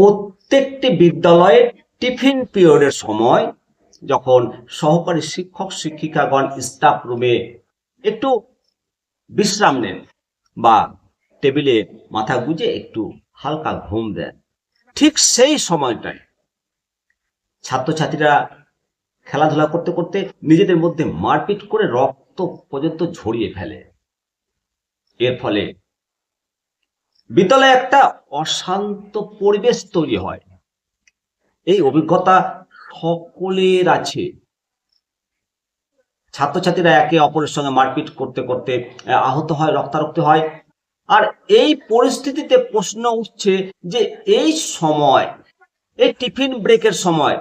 প্রত্যেকটি বিদ্যালয়ে টিফিন পিরিয়ডের সময় যখন সহকারী শিক্ষক, শিক্ষিকাগণ স্টাফ রুমে একটু বিশ্রাম নেন বা টেবিলে মাথা গুজে একটু হালকা ঘুম দেন, ঠিক সেই সময়টায় ছাত্রছাত্রীরা খেলাধুলা করতে করতে নিজেদের মধ্যে মারপিট করে রক্ত পর্যন্ত ঝরিয়ে ফেলে। এর ফলে বিদ্যালয়ে একটা অশান্ত পরিবেশ তৈরি হয়। এই অভিজ্ঞতা সকলের আছে। ছাত্রছাত্রীরা একে অপরের সঙ্গে মারপিট করতে করতে আহত হয়, রক্তারক্ত হয়। আর এই পরিস্থিতিতে প্রশ্ন উঠছে যে এই সময়, এই টিফিন ব্রেকের সময়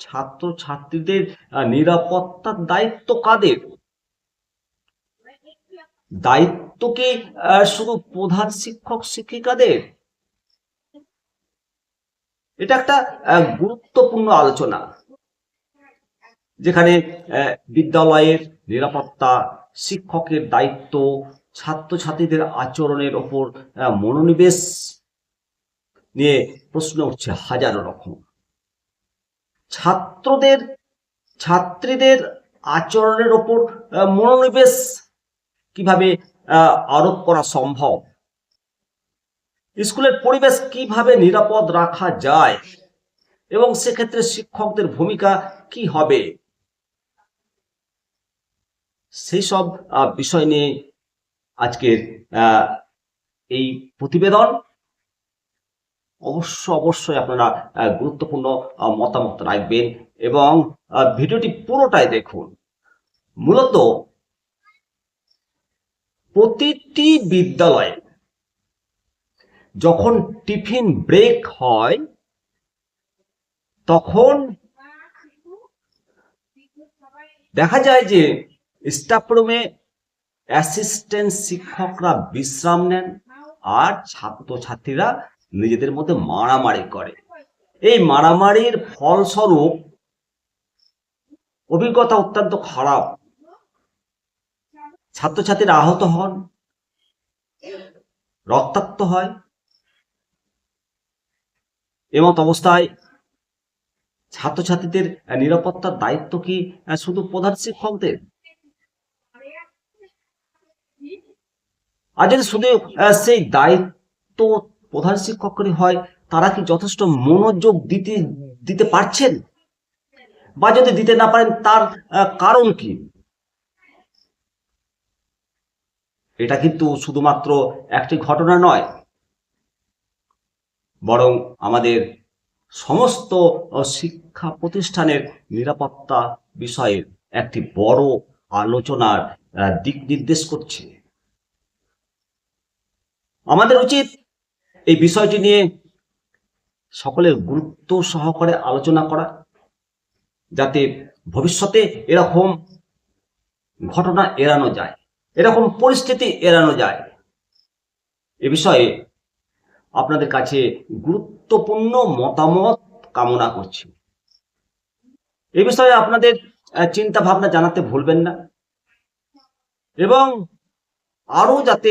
ছাত্র ছাত্রীদের নিরাপত্তার দায়িত্ব কাদের? দায়িত্ব কি শুধু প্রধান শিক্ষক শিক্ষিকাদের? এটা একটা গুরুত্বপূর্ণ আলোচনা। যেখানে বিদ্যালয়ের নিরাপত্তা, শিক্ষকের দায়িত্ব, ছাত্রছাত্রীদের আচরণের ওপর মনোনিবেশ নিয়ে প্রশ্ন উঠছে হাজারো রকম। ছাত্রদের, ছাত্রীদের আচরণের ওপর মনোনিবেশ কীভাবে আরোপ করা সম্ভব। স্কুলের পরিবেশ কীভাবে নিরাপদ রাখা যায় এবং সেক্ষেত্রে শিক্ষকদের ভূমিকা কি হবে? সেই সব বিষয় নিয়ে আজকের এই প্রতিবেদন। অবশ্য, অবশ্যই আপনারা গুরুত্বপূর্ণ মতামত রাখবেন এবং ভিডিওটি পুরোটাই দেখুন। মূলত প্রতিটি বিদ্যালয়ে যখন টিফিন ব্রেক হয়, তখন দেখা যায় যে স্টাফ রুমে অ্যাসিস্ট্যান্ট শিক্ষকরা বিশ্রাম নেন আর ছাত্রছাত্রীরা নিজেদের মধ্যে মারামারি করে। এই মারামারির ফলস্বরূপ অভিজ্ঞতা অত্যন্ত খারাপ। ছাত্রছাত্রীরা আহত হন, রক্তাক্ত হয়। এমত অবস্থায় ছাত্রছাত্রীদের নিরাপত্তার দায়িত্ব কি শুধু প্রধান শিক্ষকদের? আর যদি শুধু সেই দায়িত্ব প্রধান শিক্ষকেরই হয়, তারা কি যথেষ্ট মনোযোগ দিতে দিতে পারছেন? বা যদি দিতে না পারেন, তার কারণ কি? এটা কিন্তু শুধুমাত্র একটি ঘটনা নয়, বরং আমাদের সমস্ত শিক্ষা প্রতিষ্ঠানের নিরাপত্তা বিষয়ে একটি বড় আলোচনার দিক নির্দেশ করছে। আমাদের উচিত এই বিষয়টি নিয়ে সকলের গুরুত্ব সহকারে আলোচনা করা, যাতে ভবিষ্যতে এরকম ঘটনা এড়ানো যায়। এরকম পরিস্থিতি এড়ানো যায়। এ বিষয়ে আপনাদের কাছে গুরুত্বপূর্ণ মতামত কামনা করছি। এ বিষয়ে আপনাদের চিন্তা ভাবনা জানাতে ভুলবেন না। এবং আরও যাতে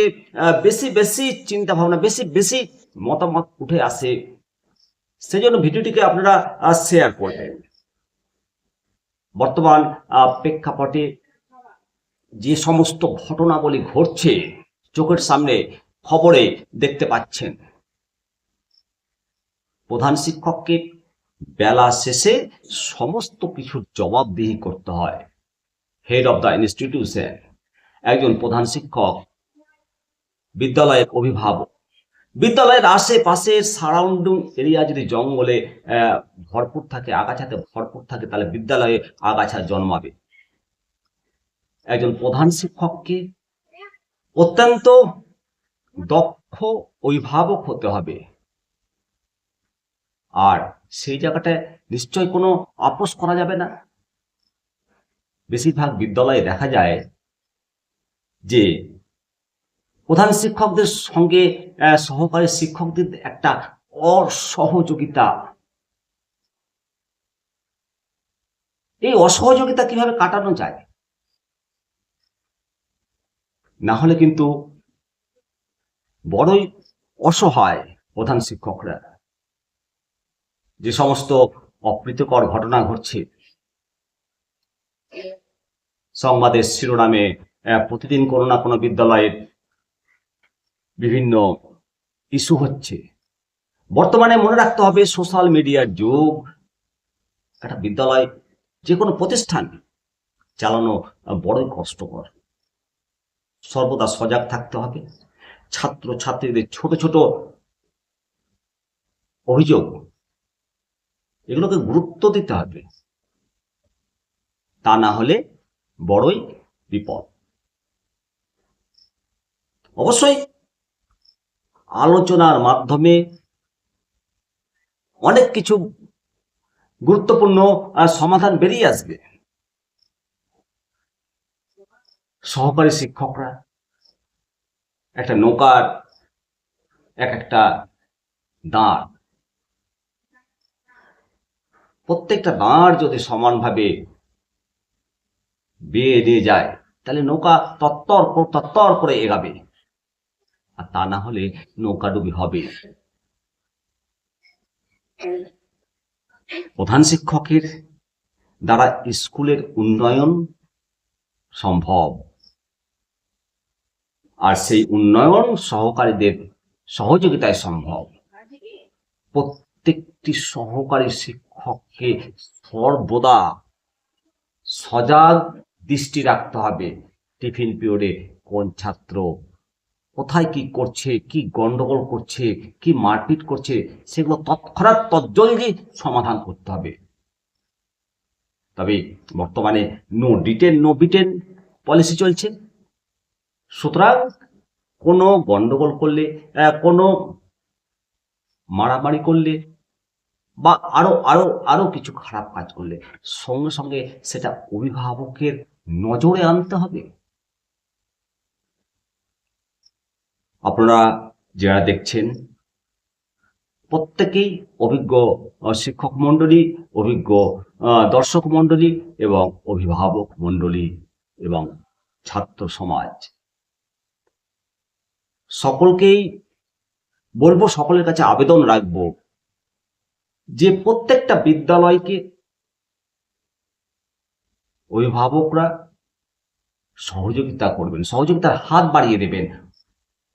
বেশি বেশি চিন্তা ভাবনা বেশি বেশি মতামত উঠে আসে, সেজন্য ভিডিওটিকে আপনারা শেয়ার করবেন। বর্তমান প্রেক্ষাপটে যে সমস্ত ঘটনাবলী ঘটছে, চোখের সামনে খবরে দেখতে পাচ্ছেন। প্রধান শিক্ষককে বেলা শেষে সমস্ত কিছুর জবাবদিহি করতে হয়। হেড অফ দ্য ইনস্টিটিউশন একজন প্রধান শিক্ষক, বিদ্যালয়ের অভিভাবক। বিদ্যালয়ের আশেপাশে সারাউন্ডিং এরিয়া যদি জঙ্গলে ভরপুর থাকে, আগাছাতে ভরপুর থাকে, তাহলে বিদ্যালয়ে আগাছা জন্মাবে। একজন প্রধান শিক্ষককে অত্যন্ত দক্ষ অভিভাবক হতে হবে। আর সেই জায়গাটায় নিশ্চয় কোনো আপোষ করা যাবে না। বেশিরভাগ বিদ্যালয়ে দেখা যায় যে প্রধান শিক্ষকদের সঙ্গে সহকারী শিক্ষকদের একটা অসহযোগিতা। এই অসহযোগিতা কীভাবে কাটানো যায়? না হলে কিন্তু বড়ই অসহায় প্রধান শিক্ষকরা। যে সমস্ত অপ্রীতিকর ঘটনা ঘটছে, সংবাদের শিরোনামে প্রতিদিন কোনো না কোনো বিদ্যালয়ের বিভিন্ন ইস্যু হচ্ছে। বর্তমানে মনে রাখতে হবে, সোশ্যাল মিডিয়ার যুগ, একটা বিদ্যালয় যে কোনো প্রতিষ্ঠান চালানো বড়ই কষ্টকর। সর্বদা সজাগ থাকতে হবে। ছাত্র ছাত্রীদের ছোট ছোট অভিযোগ, এগুলোকে গুরুত্ব দিতে হবে। তা না হলে বড়ই বিপদ। অবশ্যই আলোচনার মাধ্যমে অনেক কিছু গুরুত্বপূর্ণ সমাধান বেরিয়ে আসবে। সহকারী শিক্ষকরা, একটা নৌকার, এক একটা দাঁড়। প্রত্যেকটা দাঁড় যদি সমানভাবে বেয়ে দিয়ে যায়, তাহলে নৌকা তত্তর তত্তর করে এগাবে। আর তা না হলে নৌকা ডুবি হবে। প্রধান শিক্ষকের দ্বারা স্কুলের উন্নয়ন সম্ভব। আর সেই উন্নয়ন সহকারীদের সহযোগিতায় সম্ভব। প্রত্যেকটি সহকারী শিক্ষককে সর্বদা সজাগ দৃষ্টি রাখতে হবে। টিফিন পিরিয়ডে কোন ছাত্র কোথায় কি করছে, কি গন্ডগোল করছে, কি মারপিট করছে, সেগুলো তৎক্ষণাৎ তজ্জলদি সমাধান করতে হবে। তবে বর্তমানে no detain, no beaten policy চলছে। সুতরাং কোনো গন্ডগোল করলে কোনো মারামারি করলে বা আরও আরও আরও কিছু খারাপ কাজ করলে সঙ্গে সঙ্গে সেটা অভিভাবকের নজরে আনতে হবে। আপনারা যারা দেখছেন, প্রত্যেকেই অভিজ্ঞ শিক্ষক মণ্ডলী, অভিজ্ঞ দর্শক মণ্ডলী এবং অভিভাবক মণ্ডলী এবং ছাত্র সমাজ। সকলকেই বলব সকলের কাছে আবেদন রাখব যে প্রত্যেকটা বিদ্যালয়কে অভিভাবকরা সহযোগিতা করবেন সহযোগিতার হাত বাড়িয়ে দেবেন।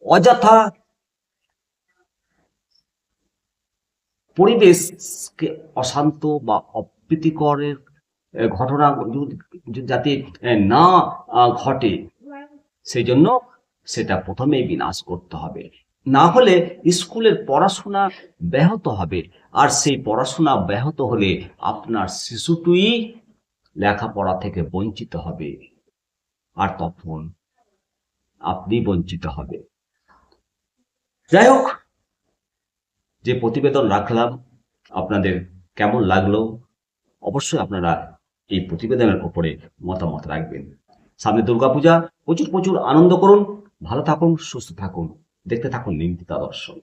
অযথা পরিবেশকে অশান্ত বা অপ্রীতিকরের ঘটনা যাতে না ঘটে সেই জন্য সেটা প্রথমেই বিনাশ করতে হবে। না হলে স্কুলের পড়াশোনা ব্যাহত হবে। আর সেই পড়াশোনা ব্যাহত হলে আপনার শিশুটুই লেখাপড়া থেকে বঞ্চিত হবে। আর তখন আপনি বঞ্চিত হবে। যাই হোক, যে প্রতিবেদন রাখলাম, আপনাদের কেমন লাগল? অবশ্যই আপনারা এই প্রতিবেদনের উপরে মতামত রাখবেন। সামনে দুর্গাপূজা, প্রচুর প্রচুর আনন্দ করুন। ভালো থাকুন সুস্থ থাকুন দেখতে থাকুন নিন্দিতা দর্শন।